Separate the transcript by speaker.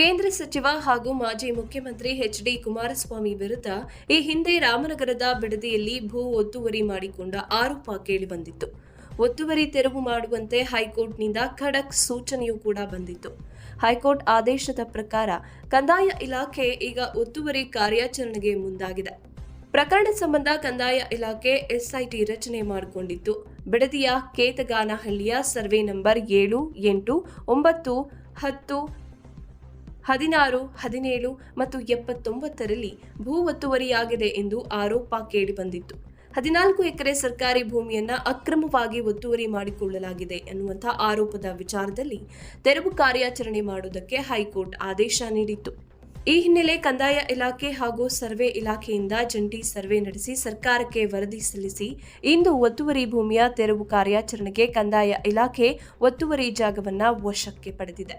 Speaker 1: ಕೇಂದ್ರ ಸಚಿವ ಹಾಗೂ ಮಾಜಿ ಮುಖ್ಯಮಂತ್ರಿ ಎಚ್ ಡಿ ಕುಮಾರಸ್ವಾಮಿ ವಿರುದ್ಧ ಈ ಹಿಂದೆ ರಾಮನಗರದ ಬಿಡದಿಯಲ್ಲಿ ಭೂ ಒತ್ತುವರಿ ಮಾಡಿಕೊಂಡ ಆರೋಪ ಕೇಳಿಬಂದಿತ್ತು ಒತ್ತುವರಿ ತೆರವು ಮಾಡುವಂತೆ ಹೈಕೋರ್ಟ್ನಿಂದ ಖಡಕ್ ಸೂಚನೆಯೂ ಕೂಡ ಬಂದಿತ್ತು. ಹೈಕೋರ್ಟ್ ಆದೇಶದ ಪ್ರಕಾರ ಕಂದಾಯ ಇಲಾಖೆ ಈಗ ಒತ್ತುವರಿ ಕಾರ್ಯಾಚರಣೆಗೆ ಮುಂದಾಗಿದೆ. ಪ್ರಕರಣ ಸಂಬಂಧ ಕಂದಾಯ ಇಲಾಖೆ ಎಸ್ಐಟಿ ರಚನೆ ಮಾಡಿಕೊಂಡಿತ್ತು. ಬಿಡದಿಯ ಕೇತಗಾನಹಳ್ಳಿಯ ಸರ್ವೆ ನಂಬರ್ ಏಳು, ಎಂಟು, ಒಂಬತ್ತು, ಹತ್ತು ಹದಿನಾರು, ಹದಿನೇಳು ಮತ್ತು ಎಪ್ಪತ್ತೊಂಬತ್ತರಲ್ಲಿ ಭೂ ಒತ್ತುವರಿಯಾಗಿದೆ ಎಂದು ಆರೋಪ ಕೇಳಿಬಂದಿತ್ತು. ಹದಿನಾಲ್ಕು ಎಕರೆ ಸರ್ಕಾರಿ ಭೂಮಿಯನ್ನು ಅಕ್ರಮವಾಗಿ ಒತ್ತುವರಿ ಮಾಡಿಕೊಳ್ಳಲಾಗಿದೆ ಎನ್ನುವಂಥ ಆರೋಪದ ವಿಚಾರದಲ್ಲಿ ತೆರವು ಕಾರ್ಯಾಚರಣೆ ಮಾಡುವುದಕ್ಕೆ ಹೈಕೋರ್ಟ್ ಆದೇಶ ನೀಡಿತ್ತು. ಈ ಹಿನ್ನೆಲೆ ಕಂದಾಯ ಇಲಾಖೆ ಹಾಗೂ ಸರ್ವೆ ಇಲಾಖೆಯಿಂದ ಜಂಟಿ ಸರ್ವೆ ನಡೆಸಿ ಸರ್ಕಾರಕ್ಕೆ ವರದಿ ಸಲ್ಲಿಸಿ ಇಂದು ಒತ್ತುವರಿ ಭೂಮಿಯ ತೆರವು ಕಾರ್ಯಾಚರಣೆಗೆ ಕಂದಾಯ ಇಲಾಖೆ ಒತ್ತುವರಿ ಜಾಗವನ್ನು ವಶಕ್ಕೆ ಪಡೆದಿದೆ.